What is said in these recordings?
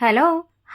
Hello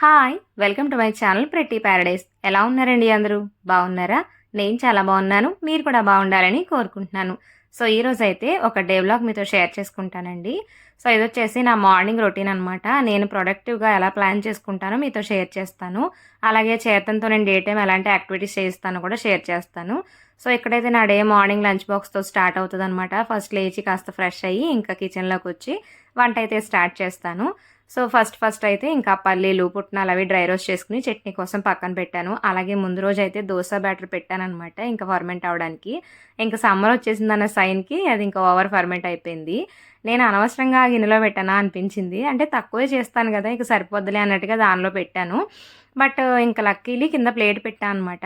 hi. Welcome to my channel pretty paradise. ఎలా ఉన్నారండి అందరూ? బాగున్నారా? నేను చాలా బాగున్నాను. మీరు కూడా బాగుండాలని కోరుకుంటున్నాను. సో ఈరోజు అయితే ఒక డే వ్లాగ్ మీతో షేర్ చేసుకుంటానండి. సో ఇది వచ్చేసి నా మార్నింగ్ రొటీన్ అనమాట నేను ప్రొడక్టివ్గా ఎలా ప్లాన్ చేసుకుంటానో మీతో షేర్ చేస్తాను. అలాగే చేతంతో నేను డే టైం ఎలాంటి యాక్టివిటీస్ చేస్తానో కూడా షేర్ చేస్తాను. సో ఇక్కడైతే నా డే మార్నింగ్ లంచ్ బాక్స్తో స్టార్ట్ అవుతుంది అనమాట ఫస్ట్ లేచి కాస్త ఫ్రెష్ అయ్యి ఇంకా కిచెన్లోకి వచ్చి వంట అయితే స్టార్ట్ చేస్తాను. సో ఫస్ట్ ఫస్ట్ అయితే ఇంకా పల్లీలు పుట్నాలు అవి డ్రై రోస్ట్ చేసుకుని చట్నీ కోసం పక్కన పెట్టాను. అలాగే ముందు రోజు అయితే దోశ బ్యాటర్ పెట్టాను అనమాట ఇంకా ఫర్మెంట్ అవడానికి. ఇంకా సమ్మర్ వచ్చేసిందన్న సైన్కి అది ఇంకా ఓవర్ ఫర్మెంట్ అయిపోయింది. నేను అనవసరంగా గిన్నెలో పెట్టానా అనిపించింది. అంటే తక్కువే చేస్తాను కదా ఇక సరిపోద్దులే అన్నట్టుగా దానిలో పెట్టాను. బట్ ఇంకా లక్కీలీ కింద ప్లేట్ పెట్టాను అనమాట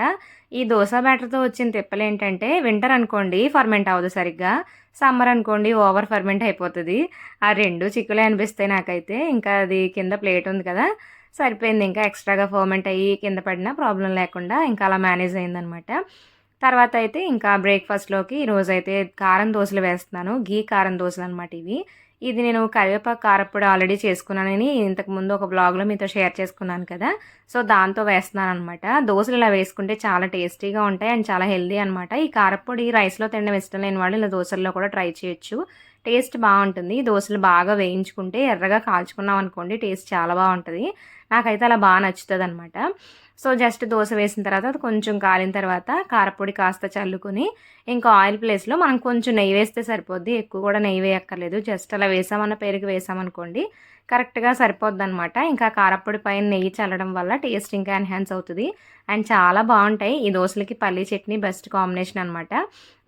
ఈ దోశ బ్యాటర్తో వచ్చిన తిప్పలు ఏంటంటే వింటర్ అనుకోండి ఫర్మెంట్ అవ్వదు సరిగ్గా. సమ్మర్ అనుకోండి ఓవర్ ఫర్మెంట్ అయిపోతుంది. ఆ రెండు చిక్కులే అనిపిస్తాయి నాకైతే. ఇంకా అది కింద ప్లేట్ ఉంది కదా సరిపోయింది. ఇంకా ఎక్స్ట్రాగా ఫర్మెంట్ అయ్యి కింద పడినా ప్రాబ్లం లేకుండా ఇంకా అలా మేనేజ్ అయిందనమాట తర్వాత అయితే ఇంకా బ్రేక్ఫాస్ట్లోకి ఈరోజు అయితే కారం దోశలు వేస్తున్నాను. గీ కారం దోశలు అనమాట ఇవి. ఇది నేను కరివేపాకు కారప్పుడు ఆల్రెడీ చేసుకున్నానని ఇంతకుముందు ఒక బ్లాగ్లో మీతో షేర్ చేసుకున్నాను కదా. సో దాంతో వేస్తున్నాను అనమాట దోశలు ఇలా వేసుకుంటే చాలా టేస్టీగా ఉంటాయి అండ్ చాలా హెల్దీ అనమాట ఈ కారప్పొడి రైస్లో తినడం ఇష్టం లేని వాళ్ళు ఇలా దోశల్లో కూడా ట్రై చేయొచ్చు. టేస్ట్ బాగుంటుంది. దోశలు బాగా వేయించుకుంటే ఎర్రగా కాల్చుకున్నాం అనుకోండి టేస్ట్ చాలా బాగుంటుంది. నాకైతే అలా బాగా నచ్చుతుంది అనమాట సో జస్ట్ దోశ వేసిన తర్వాత అది కొంచెం కాలిన తర్వాత కారపొడి కాస్త చల్లుకుని ఇంకా ఆయిల్ ప్లేస్లో మనం కొంచెం నెయ్యి వేస్తే సరిపోద్ది. ఎక్కువ కూడా నెయ్యి వేయక్కర్లేదు. జస్ట్ అలా వేసామన్న పేరుకి వేసామనుకోండి కరెక్ట్గా సరిపోద్ది అనమాట ఇంకా కారప్పొడి పైన నెయ్యి చల్లడం వల్ల టేస్ట్ ఇంకా ఎన్హాన్స్ అవుతుంది. అండ్ చాలా బాగుంటాయి. ఈ దోశలకి పల్లీ చట్నీ బెస్ట్ కాంబినేషన్ అనమాట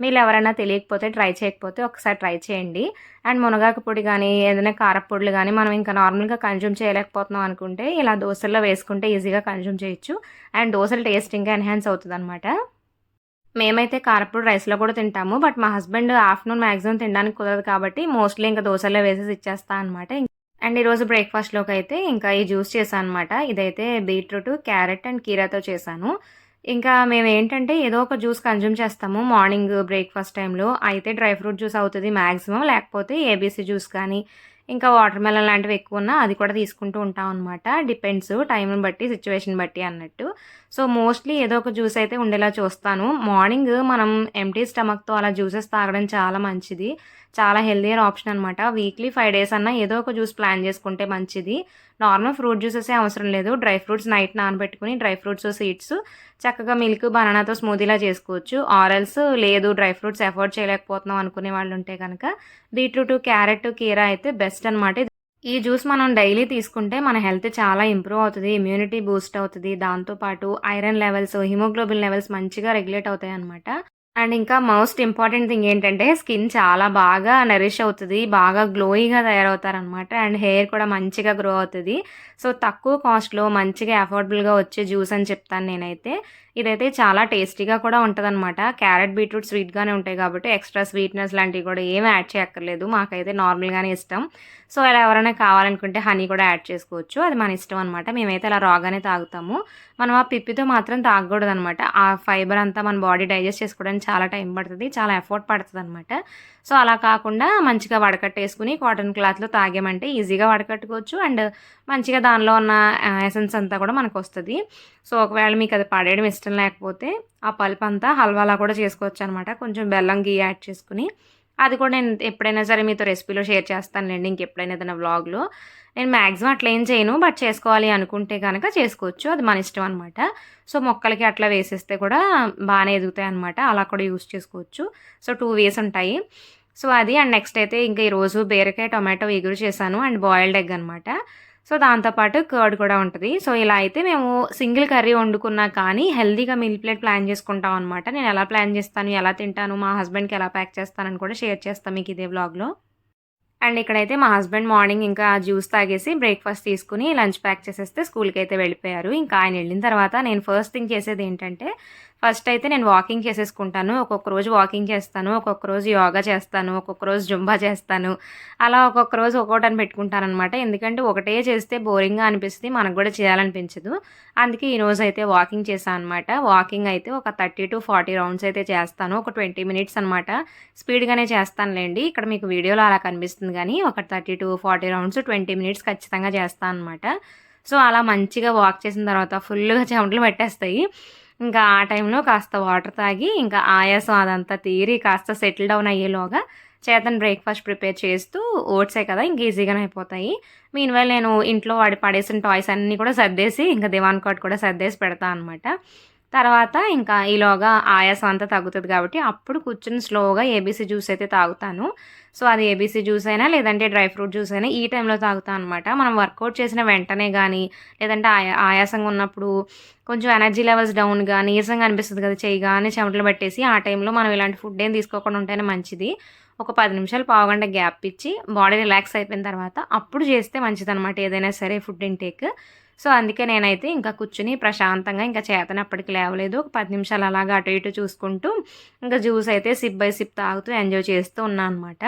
మీరు ఎవరైనా తెలియకపోతే ట్రై చేయకపోతే ఒకసారి ట్రై చేయండి. అండ్ మునగాకు పొడి కానీ ఏదైనా కారప్పొడులు కానీ మనం ఇంకా నార్మల్గా కన్జ్యూమ్ చేయలేకపోతున్నాం అనుకుంటే ఇలా దోశల్లో వేసుకుంటే ఈజీగా కన్జ్యూమ్ చేయొచ్చు. అండ్ దోశలు టేస్ట్ ఇంకా ఎన్హాన్స్ అవుతుంది అనమాట మేమైతే కారపూడి రైస్లో కూడా తింటాము. బట్ మా హస్బెండ్ ఆఫ్టర్నూన్ మ్యాక్సిమం తినడానికి కుదరదు కాబట్టి మోస్ట్లీ ఇంకా దోశలో వేసేసి ఇచ్చేస్తా అనమాట అండ్ ఈరోజు బ్రేక్ఫాస్ట్లోకి అయితే ఇంకా ఈ జ్యూస్ చేశాను అనమాట ఇదైతే బీట్రూట్ క్యారెట్ అండ్ కీరాతో చేశాను. ఇంకా మేము ఏంటంటే ఏదో ఒక జ్యూస్ కన్జ్యూమ్ చేస్తాము మార్నింగ్ బ్రేక్ఫాస్ట్ టైంలో. అయితే డ్రై ఫ్రూట్ జ్యూస్ అవుతుంది మ్యాక్సిమం లేకపోతే ఏబీసీ జ్యూస్ కానీ ఇంకా వాటర్ మెలన్ లాంటివి ఎక్కువ ఉన్నా అది కూడా తీసుకుంటూ ఉంటాం అనమాట డిపెండ్స్ టైంని బట్టి సిచ్యువేషన్ బట్టి అన్నట్టు. సో మోస్ట్లీ ఏదో ఒక జ్యూస్ అయితే ఉండేలా చూస్తాను. మార్నింగ్ మనం ఎంటీ స్టమక్తో అలా జ్యూసెస్ తాగడం చాలా మంచిది. చాలా హెల్దియర్ ఆప్షన్ అనమాట వీక్లీ ఫైవ్ డేస్ అన్నా ఏదో ఒక జ్యూస్ ప్లాన్ చేసుకుంటే మంచిది. నార్మల్ ఫ్రూట్ జ్యూసెస్ అవసరం లేదు. డ్రై ఫ్రూట్స్ నైట్ నానబెట్టుకుని డ్రై ఫ్రూట్స్ సీడ్స్ చక్కగా మిల్క్ బనానాతో స్మూదీలా చేసుకోవచ్చు. ఆరల్స్ లేదు డ్రై ఫ్రూట్స్ ఎఫోర్డ్ చేయలేకపోతున్నాం అనుకునే వాళ్ళు ఉంటే కనుక బీట్రూట్ క్యారెట్ కీరా అయితే బెస్ట్ అనమాట ఈ జ్యూస్ మనం డైలీ తీసుకుంటే మన హెల్త్ చాలా ఇంప్రూవ్ అవుతుంది ఇమ్యూనిటీ బూస్ట్ అవుతుంది. దాంతోపాటు ఐరన్ లెవెల్స్ హిమోగ్లోబిన్ లెవెల్స్ మంచిగా రెగ్యులేట్ అవుతాయి అనమాట అండ్ ఇంకా మోస్ట్ ఇంపార్టెంట్ థింగ్ ఏంటంటే స్కిన్ చాలా బాగా నరిష్ అవుతుంది బాగా గ్లోయిగా తయారవుతారనమాట అండ్ హెయిర్ కూడా మంచిగా గ్రో అవుతుంది. సో తక్కువ కాస్ట్లో మంచిగా అఫోర్డబుల్గా వచ్చే జ్యూస్ అని చెప్తాను నేనైతే. ఇదైతే చాలా టేస్టీగా కూడా ఉంటుందన్నమాట. క్యారెట్ బీట్రూట్ స్వీట్గానే ఉంటాయి కాబట్టి ఎక్స్ట్రా స్వీట్నెస్ లాంటివి కూడా ఏమీ యాడ్ చేయక్కర్లేదు. మాకైతే నార్మల్గానే ఇష్టం. సో ఇలా ఎవరైనా కావాలనుకుంటే హనీ కూడా యాడ్ చేసుకోవచ్చు. అది మన ఇష్టం అనమాట మేమైతే అలా రాగానే తాగుతాము. మనం ఆ పిప్పితో మాత్రం తాగకూడదు అనమాట ఆ ఫైబర్ అంతా మన బాడీ డైజెస్ట్ చేసుకోవడానికి చాలా టైం పడుతుంది చాలా ఎఫర్ట్ పడుతుంది అనమాట సో అలా కాకుండా మంచిగా వడకట్టేసుకుని కాటన్ క్లాత్లో తాగామంటే ఈజీగా వడకట్టుకోవచ్చు. అండ్ మంచిగా దానిలో ఉన్న ఎసెన్స్ అంతా కూడా మనకు వస్తుంది సో ఒకవేళ మీకు అది పడేయడం ఇష్టం లేకపోతే ఆ పల్ప్ అంతా హల్వాలా కూడా చేసుకోవచ్చు అనమాట కొంచెం బెల్లం గీ యాడ్ చేసుకుని. అది కూడా నేను ఎప్పుడైనా సరే మీతో రెసిపీలో షేర్ చేస్తానులేండి ఇంకెప్పుడైనా ఏదైనా వ్లాగ్లో. నేను మ్యాక్సిమం అట్లా ఏం చేయను. బట్ చేసుకోవాలి అనుకుంటే కనుక చేసుకోవచ్చు. అది మన ఇష్టం అనమాట. సో మొక్కలకి అట్లా వేసేస్తే కూడా బాగానే ఎదుగుతాయి అనమాట అలా కూడా యూస్ చేసుకోవచ్చు. సో టూ వేస్ ఉంటాయి. సో అది అండ్ నెక్స్ట్ అయితే ఇంకా ఈరోజు బీరకాయ టొమాటో ఎగురు చేశాను. అండ్ బాయిల్డ్ ఎగ్ అనమాట. సో దాంతోపాటు కర్డ్ కూడా ఉంటుంది. సో ఇలా అయితే మేము సింగిల్ కర్రీ వండుకున్నా కానీ హెల్దీగా మీల్ ప్లేట్ ప్లాన్ చేసుకుంటాం అనమాట నేను ఎలా ప్లాన్ చేస్తాను ఎలా తింటాను మా హస్బెండ్కి ఎలా ప్యాక్ చేస్తానని కూడా షేర్ చేస్తాను మీకు ఇదే వ్లాగ్లో. అండ్ ఇక్కడైతే మా హస్బెండ్ మార్నింగ్ ఇంకా జ్యూస్ తాగేసి బ్రేక్ఫాస్ట్ తీసుకుని లంచ్ ప్యాక్ చేసేస్తే స్కూల్కి అయితే వెళ్ళిపోయారు. ఇంకా ఆయన వెళ్ళిన తర్వాత నేను ఫస్ట్ థింగ్ చేసేది ఏంటంటే ఫస్ట్ అయితే నేను వాకింగ్ చేసేసుకుంటాను. ఒక్కొక్క రోజు వాకింగ్ చేస్తాను ఒక్కొక్క రోజు యోగా చేస్తాను ఒక్కొక్క రోజు జుంబా చేస్తాను. అలా ఒక్కొక్క రోజు ఒక్కోటని పెట్టుకుంటాను అనమాట ఎందుకంటే ఒకటే చేస్తే బోరింగ్గా అనిపిస్తుంది మనకు కూడా చేయాలనిపించదు. అందుకే ఈరోజు అయితే వాకింగ్ చేశాను అనమాట వాకింగ్ అయితే ఒక థర్టీ టు ఫార్టీ రౌండ్స్ అయితే చేస్తాను. ఒక ట్వంటీ మినిట్స్ అనమాట స్పీడ్గానే చేస్తానులేండి. ఇక్కడ మీకు వీడియోలో అలా కనిపిస్తుంది కానీ ఒక thirty to forty rounds twenty minutes ఖచ్చితంగా చేస్తాను అనమాట సో అలా మంచిగా వాక్ చేసిన తర్వాత ఫుల్గా చెమటలు పెట్టేస్తాయి. ఇంకా ఆ టైంలో కాస్త వాటర్ తాగి ఇంకా ఆయాసం అదంతా తీరి కాస్త సెటిల్ డౌన్ అయ్యేలోగా చేతన్ బ్రేక్ఫాస్ట్ ప్రిపేర్ చేస్తూ ఓట్సే కదా ఇంక ఈజీగానే అయిపోతాయి. మీన్వైల్ నేను ఇంట్లో వాడి పడేసిన టాయ్స్ అన్నీ కూడా సర్దేసి ఇంకా దివాన్ కాట్ కూడా సర్దేసి పెడతా అనమాట తర్వాత ఇంకా ఈలోగా ఆయాసం అంతా తగ్గుతుంది కాబట్టి అప్పుడు కూర్చుని స్లోగా ఏబీసీ జ్యూస్ అయితే తాగుతాను. సో అది ఏబీసీ జ్యూస్ అయినా లేదంటే డ్రై ఫ్రూట్ జ్యూస్ అయినా ఈ టైంలో తాగుతాను అనమాట మనం వర్కౌట్ చేసిన వెంటనే కానీ లేదంటే ఆయా ఆయాసంగా ఉన్నప్పుడు కొంచెం ఎనర్జీ లెవెల్స్ డౌన్గా నీరసంగా అనిపిస్తుంది కదా చేయగానే చెమటలు పట్టేసి ఆ టైంలో మనం ఇలాంటి ఫుడ్ ఏం తీసుకోకుండా ఉంటేనే మంచిది. ఒక పది నిమిషాలు పావుగంట గ్యాప్ ఇచ్చి బాడీ రిలాక్స్ అయిపోయిన తర్వాత అప్పుడు చేస్తే మంచిదన్నమాట ఏదైనా సరే ఫుడ్ ఇంటేక్. సో అందుకే నేనైతే ఇంకా కూర్చుని ప్రశాంతంగా ఇంకా చేతనప్పటికి లేవలేదు. ఒక పది నిమిషాలు అలాగా అటు ఇటు చూసుకుంటూ ఇంకా జ్యూస్ అయితే సిప్ బై సిప్ తాగుతూ ఎంజాయ్ చేస్తూ ఉన్నాను అనమాట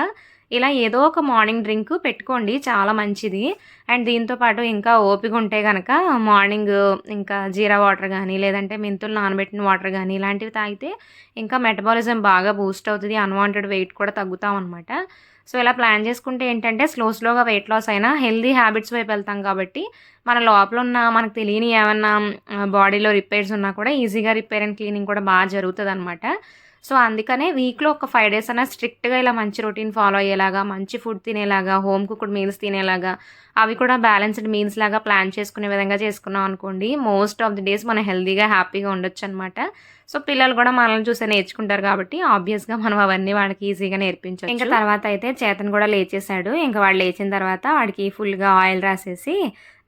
ఇలా ఏదో ఒక మార్నింగ్ డ్రింక్ పెట్టుకోండి చాలా మంచిది. అండ్ దీంతో పాటు ఇంకా ఓపిక ఉంటే కనుక మార్నింగ్ ఇంకా జీరా వాటర్ కానీ లేదంటే మెంతులు నానబెట్టిన వాటర్ కానీ ఇలాంటివి తాగితే ఇంకా మెటబాలిజం బాగా బూస్ట్ అవుతుంది. అన్వాంటెడ్ వెయిట్ కూడా తగ్గుతాం అనమాట సో ఇలా ప్లాన్ చేసుకుంటే ఏంటంటే స్లో స్లోగా వెయిట్ లాస్ అయినా హెల్దీ హ్యాబిట్స్ వైపు వెళ్తాం కాబట్టి మన లోపల ఉన్న మనకు తెలియని ఏమన్నా బాడీలో రిపేర్స్ ఉన్నా కూడా ఈజీగా రిపేర్ అండ్ క్లీనింగ్ కూడా బాగా జరుగుతుంది అనమాట సో అందుకనే వీక్లో ఒక ఫైవ్ డేస్ అయినా స్ట్రిక్ట్గా ఇలా మంచి రొటీన్ ఫాలో అయ్యేలాగా మంచి ఫుడ్ తినేలాగా హోమ్ కుక్డ్ మీల్స్ తినేలాగా అవి కూడా బ్యాలెన్స్డ్ మీల్స్ లాగా ప్లాన్ చేసుకునే విధంగా చేసుకున్నాం అనుకోండి మోస్ట్ ఆఫ్ ది డేస్ మనం హెల్తీగా హ్యాపీగా ఉండొచ్చు అనమాట సో పిల్లలు కూడా మనల్ని చూసే నేర్చుకుంటారు కాబట్టి ఆబ్వియస్గా మనం అవన్నీ వాడికి ఈజీగా నేర్పించాం ఇంకా తర్వాత అయితే చేతన్ కూడా లేచేశాడు. ఇంకా వాడు లేచిన తర్వాత వాడికి ఫుల్గా ఆయిల్ రాసేసి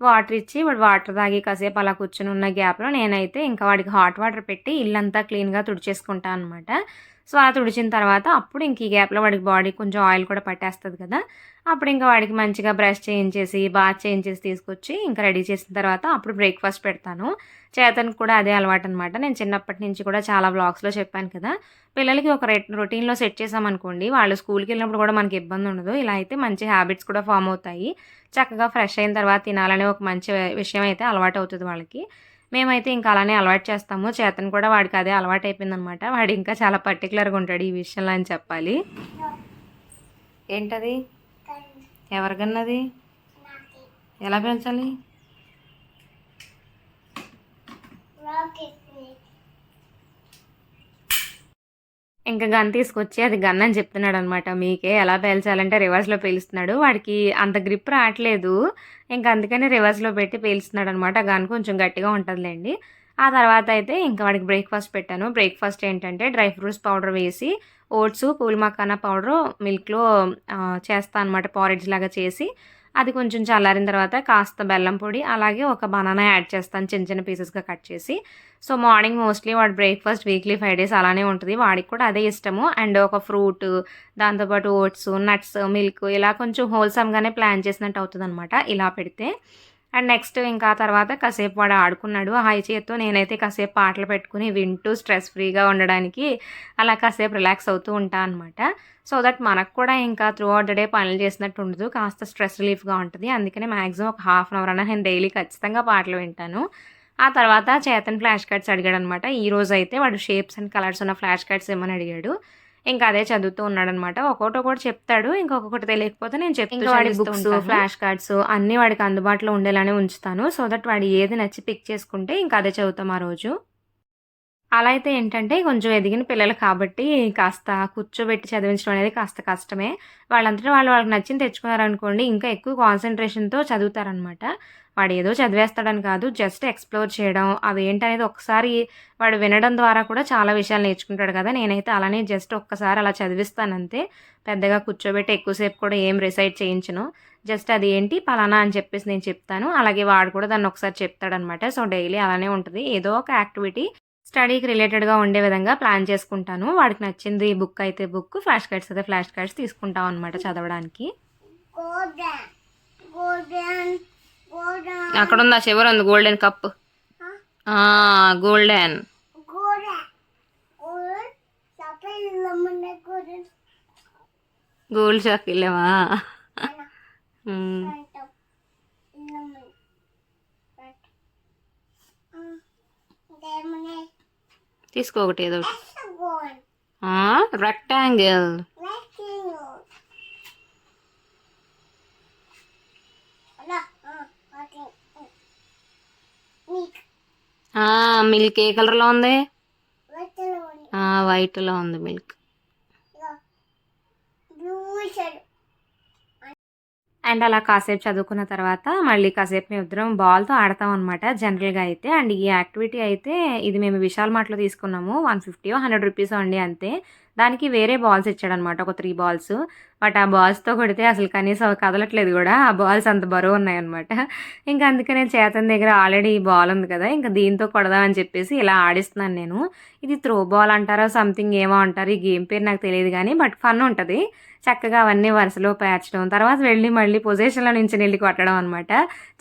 వాటర్ ఇచ్చి వాడు వాటర్ తాగి కాసేపు అలా కూర్చొని ఉన్న గ్యాప్లో నేనైతే ఇంకా వాడికి హాట్ వాటర్ పెట్టి ఇల్లంతా క్లీన్గా తుడిచేసుకుంటాను అనమాట సో అలా తుడిచిన తర్వాత అప్పుడు ఇంక ఈ గ్యాప్లో వాడికి బాడీ కొంచెం ఆయిల్ కూడా పట్టేస్తుంది కదా. అప్పుడు ఇంకా వాడికి మంచిగా బ్రష్ చేయించేసి బాత్ చేయించేసి తీసుకొచ్చి ఇంకా రెడీ చేసిన తర్వాత అప్పుడు బ్రేక్ఫాస్ట్ పెడతాను. చేతనికి కూడా అదే అలవాటు అనమాట నేను చిన్నప్పటి నుంచి కూడా చాలా బ్లాగ్స్లో చెప్పాను కదా. పిల్లలకి ఒక రొటీన్లో సెట్ చేసామనుకోండి వాళ్ళు స్కూల్కి వెళ్ళినప్పుడు కూడా మనకి ఇబ్బంది ఉండదు. ఇలా అయితే మంచి హ్యాబిట్స్ కూడా ఫామ్ అవుతాయి. చక్కగా ఫ్రెష్ అయిన తర్వాత తినాలనే ఒక మంచి విషయం అయితే అలవాటు అవుతుంది వాళ్ళకి. మేమైతే ఇంకా అలానే అలవాటు చేస్తాము. చేతన్ కూడా వాడికి అదే అలవాటు అయిపోయిందనమాట వాడు ఇంకా చాలా పర్టికులర్గా ఉంటాడు ఈ విషయంలో అని చెప్పాలి. ఏంటది? ఎవరికన్నది? ఎలా పెంచాలి? ఇంకా గన్ తీసుకొచ్చి అది గన్ అని చెప్తున్నాడు అనమాట మీకే ఎలా పేల్చాలంటే రివర్స్లో పేలుస్తున్నాడు. వాడికి అంత గ్రిప్ రావట్లేదు. ఇంకా అందుకని రివర్స్లో పెట్టి పేలుస్తున్నాడు అనమాట గన్ కొంచెం గట్టిగా ఉంటుందిలేండి. ఆ తర్వాత అయితే ఇంకా వాడికి బ్రేక్ఫాస్ట్ పెట్టాను. బ్రేక్ఫాస్ట్ ఏంటంటే డ్రై ఫ్రూట్స్ పౌడర్ వేసి ఓట్స్ పూల్ మకానా పౌడర్ మిల్క్లో చేస్తాను అనమాట. పారెడ్జ్ లాగా చేసి అది కొంచెం చల్లారిన తర్వాత కాస్త బెల్లం పొడి అలాగే ఒక బనానా యాడ్ చేస్తాను చిన్న చిన్న పీసెస్గా కట్ చేసి. సో మార్నింగ్ మోస్ట్లీ వాడు బ్రేక్ఫాస్ట్ వీక్లీ ఫైవ్ డేస్ అలానే ఉంటుంది వాడికి కూడా అదే ఇష్టము. అండ్ ఒక ఫ్రూట్ దాంతోపాటు ఓట్స్ నట్స్ మిల్క్ ఇలా కొంచెం హోల్సమ్గానే ప్లాన్ చేసినట్టు అవుతుంది అనమాట ఇలా పెడితే. అండ్ నెక్స్ట్ ఇంకా తర్వాత కాసేపు వాడు ఆడుకున్నాడు హై చేత్తో నేనైతే కాసేపు పాటలు పెట్టుకుని వింటూ స్ట్రెస్ ఫ్రీగా ఉండడానికి అలా కాసేపు రిలాక్స్ అవుతూ ఉంటాను అనమాట సో దట్ మనకు కూడా ఇంకా త్రూ అవుట్ ద డే పనులు చేసినట్టు ఉండదు. కాస్త స్ట్రెస్ రిలీఫ్గా ఉంటుంది. అందుకనే మ్యాక్సిమం ఒక హాఫ్ అన్ అవర్ అన్న నేను డైలీ ఖచ్చితంగా పాటలు వింటాను. ఆ తర్వాత చేతన్ ఫ్లాష్ కార్డ్స్ అడిగాడు అనమాట ఈ రోజు అయితే వాడు షేప్స్ అండ్ కలర్స్ ఉన్న ఫ్లాష్ కార్డ్స్ ఏమని అడిగాడు. ఇంకా అదే చదువుతూ ఉన్నాడనమాట. ఒక్కొక్కటి ఒకటి చెప్తాడు. ఇంకొకటి తెలియకపోతే నేను చెప్తాను వాడి బుక్స్ ఫ్లాష్ కార్డ్స్ అన్ని వాడికి అందుబాటులో ఉండేలానే ఉంచుతాను. సో దట్ వాడు ఏది నచ్చి పిక్ చేసుకుంటే ఇంకా అదే చదువుతాం ఆ రోజు. అలా అయితే ఏంటంటే కొంచెం ఎదిగిన పిల్లలు కాబట్టి కాస్త కూర్చోబెట్టి చదివించడం అనేది కాస్త కష్టమే. వాళ్ళంతటా వాళ్ళు వాళ్ళకి నచ్చింది తెచ్చుకున్నారనుకోండి ఇంకా ఎక్కువ కాన్సన్ట్రేషన్తో చదువుతారనమాట. వాడు ఏదో చదివేస్తాడని కాదు జస్ట్ ఎక్స్ప్లోర్ చేయడం అవి ఏంటనేది ఒకసారి వాడు వినడం ద్వారా కూడా చాలా విషయాలు నేర్చుకుంటాడు కదా. నేనైతే అలానే జస్ట్ ఒక్కసారి అలా చదివిస్తానంతే. పెద్దగా కూర్చోబెట్టి ఎక్కువసేపు కూడా ఏం రిసైడ్ చేయించను. జస్ట్ అది ఏంటి పలానా అని చెప్పేసి నేను చెప్తాను. అలాగే వాడు కూడా దాన్ని ఒకసారి చెప్తాడనమాట. సో డైలీ అలానే ఉంటుంది. ఏదో ఒక యాక్టివిటీ స్టడీకి రిలేటెడ్గా ఉండే విధంగా ప్లాన్ చేసుకుంటాను. వాడికి నచ్చింది బుక్ అయితే బుక్. ఫ్లాష్ కార్డ్స్ అయితే ఫ్లాష్ కార్డ్స్ తీసుకుంటాం అనమాట చదవడానికి. అక్కడ ఉందా చివరి ఉంది గోల్డెన్ కప్? గోల్డెన్. గోల్డ్ షాక్ వెళ్ళావా తీసుకో ఒకటి ఏదో ఒకటి. రెక్టాంగిల్ మిల్క్ ఏ కలర్లో ఉంది? వైట్లో ఉంది. మిల్క్ బ్లూ అండ్ అలా కాసేపు చదువుకున్న తర్వాత మళ్ళీ కాసేపు మేము ఇద్దరం బాల్తో ఆడతాం అనమాట జనరల్గా అయితే. అండ్ ఈ యాక్టివిటీ అయితే ఇది మేము విశాల్ మార్ట్లో తీసుకున్నాము. వన్ ఫిఫ్టీ హండ్రెడ్ రూపీస్ అండి అంతే. దానికి వేరే బాల్స్ ఇచ్చాడనమాట ఒక త్రీ బాల్స్. బట్ ఆ బాల్స్తో కొడితే అసలు కనీసం కదలట్లేదు కూడా. ఆ బాల్స్ అంత బరువు ఉన్నాయన్నమాట. ఇంకా అందుకనే చేతన్ దగ్గర ఆల్రెడీ ఈ బాల్ ఉంది కదా ఇంకా దీంతో కొడదామని చెప్పేసి ఇలా ఆడిస్తున్నాను నేను. ఇది త్రో బాల్ అంటారో సంథింగ్ ఏమో అంటారు ఈ గేమ్ పేరు నాకు తెలియదు కానీ బట్ ఫన్ ఉంటుంది. చక్కగా అవన్నీ వరుసలో పేర్చడం తర్వాత వెళ్ళి మళ్ళీ పొజిషన్లో నుంచి వెళ్ళి కొట్టడం అనమాట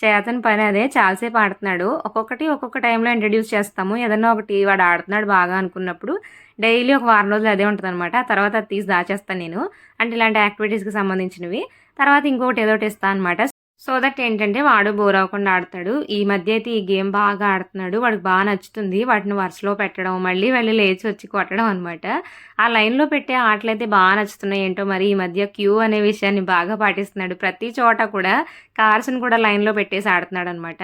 చేతన్ పని అదే చాలాసేపు ఆడుతున్నాడు. ఒక్కొక్కటి ఒక్కొక్క టైంలో ఇంట్రడ్యూస్ చేస్తాము. ఏదన్నా ఒకటి వాడు ఆడుతున్నాడు బాగా అనుకున్నప్పుడు డైలీ ఒక వారం రోజులు అదే ఉంటుంది అనమాట ఆ తర్వాత అది తీసి దాచేస్తాను నేను. అంటే ఇలాంటి యాక్టివిటీస్కి సంబంధించినవి. తర్వాత ఇంకొకటి ఏదో ఇస్తా ఇస్తాను అనమాట సో దట్ ఏంటంటే వాడు బోర్ అవ్వకుండా ఆడతాడు. ఈ మధ్య అయితే ఈ గేమ్ బాగా ఆడుతున్నాడు. వాడికి బాగా నచ్చుతుంది. వాటిని వరుసలో పెట్టడం మళ్ళీ వెళ్ళి లేచి వచ్చి కొట్టడం అనమాట ఆ లైన్లో పెట్టే ఆటలు అయితే బాగా నచ్చుతున్నాయి. ఏంటో మరి ఈ మధ్య క్యూ అనే విషయాన్ని బాగా పాటిస్తున్నాడు. ప్రతి చోట కూడా కార్స్ని కూడా లైన్లో పెట్టేసి ఆడుతున్నాడు అనమాట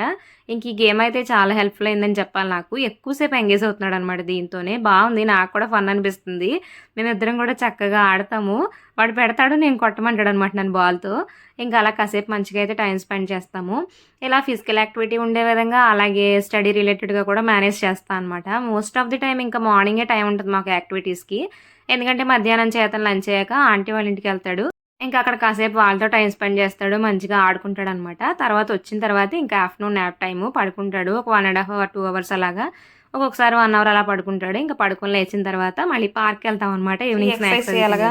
ఇంక ఈ గేమ్ అయితే చాలా హెల్ప్ఫుల్ అయిందని చెప్పాలి నాకు. ఎక్కువసేపు ఎంగేజ్ అవుతున్నాడు అనమాట దీంతోనే. బాగుంది. నాకు కూడా ఫన్ అనిపిస్తుంది. మేమిద్దరం కూడా చక్కగా ఆడతాము. వాడు పెడతాడు నేను కొట్టమంటాడు అనమాట నన్ను బాల్తో. ఇంకా అలా కాసేపు మంచిగా అయితే టైం స్పెండ్ చేస్తాము. ఇలా ఫిజికల్ యాక్టివిటీ ఉండే విధంగా అలాగే స్టడీ రిలేటెడ్గా కూడా మేనేజ్ చేస్తాను అనమాట మోస్ట్ ఆఫ్ ది టైం ఇంకా మార్నింగే టైం ఉంటుంది మాకు యాక్టివిటీస్కి. ఎందుకంటే మధ్యాహ్నం చేతను లంచ్ అయ్యాక ఆంటీ వాళ్ళ ఇంటికి వెళ్తాడు. ఇంకా అక్కడ కాసేపు వాళ్ళతో టైం స్పెండ్ చేస్తాడు మంచిగా ఆడుకుంటాడు అనమాట తర్వాత వచ్చిన తర్వాత ఇంకా ఆఫ్టర్నూన్ నాప్ టైము పడుకుంటాడు. ఒక one and half hour two hours అలాగా. ఒక్కొక్కసారి వన్ అవర్ అలా పడుకుంటాడు. ఇంకా పడుకొని లేచిన తర్వాత మళ్ళీ పార్క్ వెళ్తాం అనమాట ఈవినింగ్ స్నాక్స్ చేయాలిగా?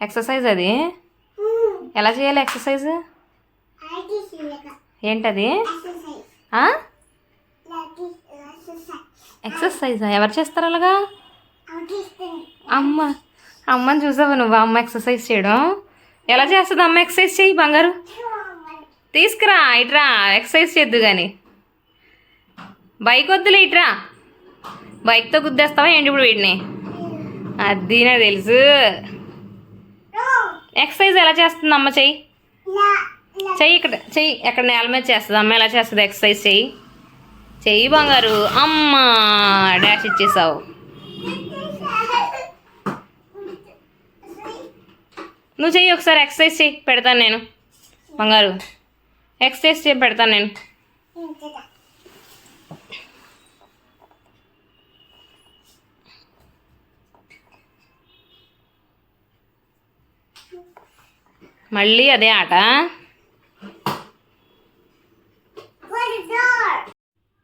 ఎక్సర్సైజ్ అది? ఎలా చేయాలి ఎక్సర్సైజ్ ఏంటది? ఎక్సర్సైజ్ ఎక్సర్సైజా ఎవరు చేస్తారు అలాగా? అమ్మ అమ్మని చూసావు నువ్వు? అమ్మ ఎక్సర్సైజ్ చేయడం. ఎలా చేస్తుంది అమ్మ ఎక్సర్సైజ్ చేయి బంగారు? తీసుకురా ఇట్రా ఎక్సర్సైజ్ చేద్దు కానీ బైక్ వద్దులే ఇట్రా బైక్తో గుద్దేస్తావా? ఏంటి ఇప్పుడు వీటిని అది నాకు తెలుసు. ఎక్సర్సైజ్ ఎలా చేస్తుంది అమ్మ చెయ్యి? చెయ్యి ఇక్కడ చెయ్యి ఎక్కడ నేల మీద చేస్తుంది అమ్మ ఎలా చేస్తుంది ఎక్సర్సైజ్ చెయ్యి? చెయ్యి బంగారు అమ్మ డాష్ ఇచ్చేసావు. నువ్వు చెయ్యి ఒకసారి ఎక్సర్సైజ్ చెయ్యి పెడతాను నేను. బంగారు ఎక్సర్సైజ్ చేయి పెడతాను నేను. మళ్ళీ అదే ఆట.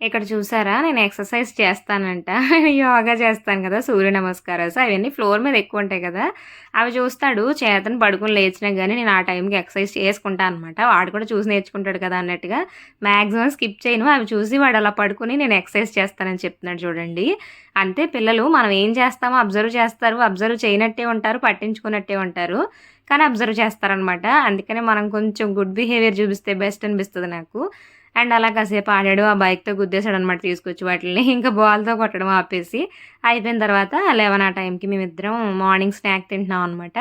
ఇక్కడ చూసారా? నేను ఎక్సర్సైజ్ చేస్తానంట. యోగా చేస్తాను కదా సూర్య నమస్కారాలు. అవన్నీ ఫ్లోర్ మీద ఎక్కువ ఉంటాయి కదా. అవి చూస్తాడు చేతను పడుకుని లేచినా కానీ నేను ఆ టైంకి ఎక్సర్సైజ్ చేసుకుంటాను అనమాట వాడు కూడా చూసి నేర్చుకుంటాడు కదా అన్నట్టుగా. మ్యాక్సిమం స్కిప్ చేయను. అవి చూసి వాడు అలా పడుకుని నేను ఎక్సర్సైజ్ చేస్తానని చెప్తున్నాడు చూడండి. అంతే పిల్లలు మనం ఏం చేస్తామో అబ్జర్వ్ చేస్తారు. అబ్జర్వ్ చేయనట్టే ఉంటారు పట్టించుకున్నట్టే ఉంటారు. కానీ అబ్జర్వ్ చేస్తారనమాట. అందుకనే మనం కొంచెం గుడ్ బిహేవియర్ చూపిస్తే బెస్ట్ అనిపిస్తుంది నాకు. అండ్ అలా కాసేపు ఆడాడు ఆ బైక్తో గుద్దేశాడు అనమాట తీసుకొచ్చి వాటిని ఇంకా బాల్తో కొట్టడం ఆపేసి అయిపోయిన తర్వాత లెవెన్ ఆ టైంకి మేమిద్దరం మార్నింగ్ స్నాక్ తింటున్నాం అనమాట.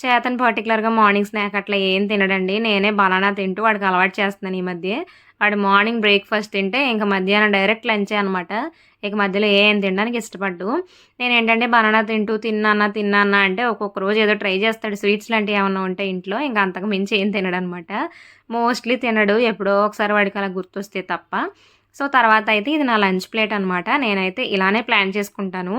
చేతన్ పర్టికులర్గా మార్నింగ్ స్నాక్ అట్లా ఏం తినడండి. నేనే బనానా తింటూ వాడికి అలవాటు చేస్తున్నాను ఈ మధ్య. వాడు మార్నింగ్ బ్రేక్ఫాస్ట్ తింటే ఇంకా మధ్యాహ్నం డైరెక్ట్ లంచే అనమాట. ఇక మధ్యలో ఏం తినడానికి ఇష్టపడ్డు. నేను ఏంటంటే బనానా తింటూ తిన్నానా తిన్నానా అంటే ఒక్కొక్క రోజు ఏదో ట్రై చేస్తాడు. స్వీట్స్ లాంటివి ఏమన్నా ఉంటే ఇంట్లో ఇంకా అంతకు మించి ఏం తినడు అనమాట మోస్ట్లీ తినడు. ఎప్పుడో ఒకసారి వాడికి అలా గుర్తొస్తే తప్ప. సో తర్వాత అయితే ఇది నా లంచ్ ప్లేట్ అనమాట. నేనైతే ఇలానే ప్లాన్ చేసుకుంటాను.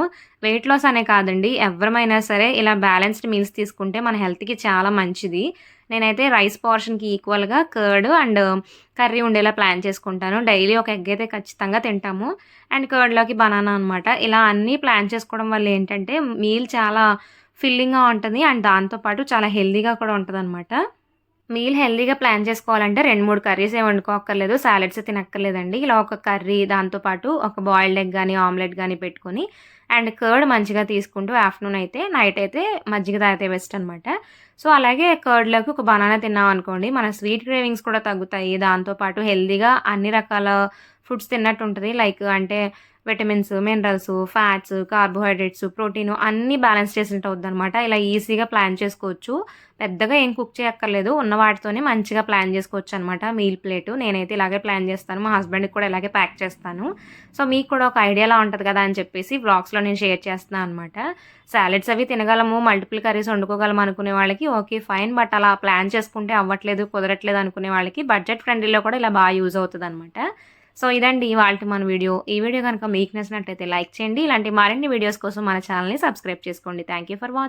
వెయిట్ లాస్ అనే కాదండి. ఎవరమైనా సరే ఇలా బ్యాలెన్స్డ్ మీల్స్ తీసుకుంటే మన హెల్త్కి చాలా మంచిది. నేనైతే రైస్ పోర్షన్కి ఈక్వల్గా కర్డ్ అండ్ కర్రీ ఉండేలా ప్లాన్ చేసుకుంటాను. డైలీ ఒక ఎగ్ అయితే ఖచ్చితంగా తింటాము. అండ్ కర్డ్లోకి బనానా అనమాట ఇలా అన్నీ ప్లాన్ చేసుకోవడం వల్ల ఏంటంటే మీల్ చాలా ఫిల్లింగ్గా ఉంటుంది అండ్ దాంతోపాటు చాలా హెల్దీగా కూడా ఉంటుంది మీల్ హెల్దీగా ప్లాన్ చేసుకోవాలంటే రెండు మూడు కర్రీస్ ఏమి వండుకోక్కర్లేదు. సాలెడ్స్ తినక్కర్లేదండి. ఇలా ఒక కర్రీ దాంతోపాటు ఒక బాయిల్డ్ ఎగ్ కానీ ఆమ్లెట్ కానీ పెట్టుకొని అండ్ కర్డ్ మంచిగా తీసుకుంటూ ఆఫ్టర్నూన్ అయితే నైట్ అయితే మజ్జిగ తాగితే బెస్ట్ అనమాట సో అలాగే కర్డ్లోకి ఒక బనానా తిన్నాం అనుకోండి మన స్వీట్ క్రేవింగ్స్ కూడా తగ్గుతాయి. దాంతోపాటు హెల్దీగా అన్ని రకాల ఫుడ్స్ తిన్నట్టు ఉంటుంది లైక్ అంటే vitamins minerals fats carbohydrates protein అన్నీ బ్యాలెన్స్ చేసినట్టు అవుద్ది అనమాట ఇలా ఈజీగా ప్లాన్ చేసుకోవచ్చు. పెద్దగా ఏం కుక్ చేయక్కర్లేదు. ఉన్న వాటితోనే మంచిగా ప్లాన్ చేసుకోవచ్చు అనమాట మీల్ ప్లేట్ నేనైతే ఇలాగే ప్లాన్ చేస్తాను. మా హస్బెండ్కి కూడా ఇలాగే ప్యాక్ చేస్తాను. సో మీకు కూడా ఒక ఐడియాలా ఉంటుంది కదా అని చెప్పేసి బ్లాగ్స్లో నేను షేర్ చేస్తున్నాను అనమాట సాలెడ్స్ అవి తినగలము మల్టిపుల్ కర్రీస్ వండుకోగలం అనుకునే వాళ్ళకి ఓకే ఫైన్ బట్ అలా ప్లాన్ చేసుకుంటే అవ్వట్లేదు కుదరట్లేదు అనుకునే వాళ్ళకి బడ్జెట్ ఫ్రెండ్లీలో కూడా ఇలా బాగా యూజ్ అవుతుంది అనమాట సో ఇదండి వాళ్ళకి మన వీడియో. ఈ వీడియో కనుక మీకు నచ్చినట్లయితే లైక్ చేయండి. ఇలాంటి మరిన్ని వీడియోస్ కోసం మన ఛానల్ని సబ్స్క్రైబ్ చేసుకోండి. Thank you for watching